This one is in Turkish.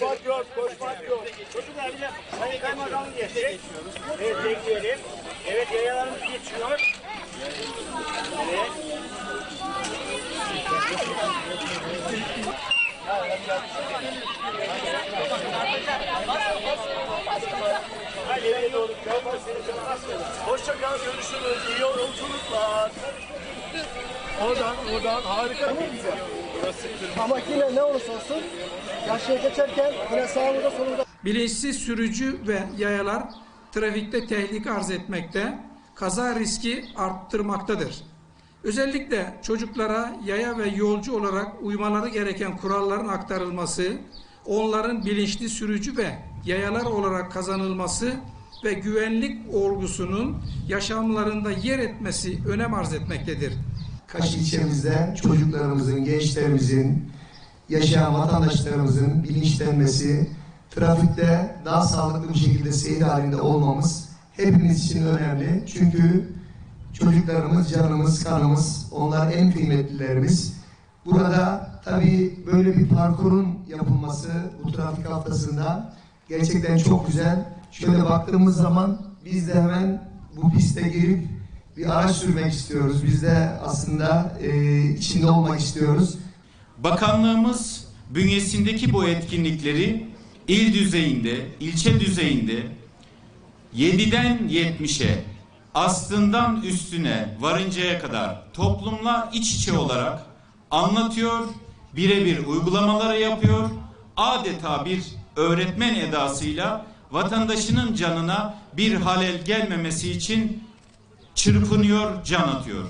koşmak yok, koşmak yok. Çocuklar bir de hani kaymakamı geçecek. Evet, bekleyelim. Evet, yayalarımız geçiyor. Evet. Hoşça kal, görüşürüz. İyi yolculuklar. Oradan, oradan harika bir güzel. Ama yine ne olursa olsun karşıya geçerken yine sağımızda solumuzda Bilinçsiz sürücü ve yayalar trafikte tehlike arz etmekte, kaza riski arttırmaktadır. Özellikle çocuklara yaya ve yolcu olarak uymaları gereken kuralların aktarılması, onların bilinçli sürücü ve yayalar olarak kazanılması ve güvenlik olgusunun yaşamlarında yer etmesi önem arz etmektedir. Kaş ilçemizde çocuklarımızın, gençlerimizin, yaşayan vatandaşlarımızın bilinçlenmesi, trafikte daha sağlıklı bir şekilde seyir halinde olmamız hepimiz için önemli. Çünkü çocuklarımız, canımız, kanımız, onlar en kıymetlilerimiz. Burada tabii böyle bir parkurun yapılması bu trafik haftasında gerçekten çok güzel. Şöyle baktığımız zaman biz de hemen bu piste girip bir araç sürmek istiyoruz. Biz de aslında e, içinde olmak istiyoruz. Bakanlığımız bünyesindeki bu etkinlikleri il düzeyinde, ilçe düzeyinde 7'den 70'e aslından üstüne varıncaya kadar toplumla iç içe olarak anlatıyor, birebir uygulamaları yapıyor, adeta bir öğretmen edasıyla vatandaşının canına bir halel gelmemesi için çırpınıyor, can atıyor.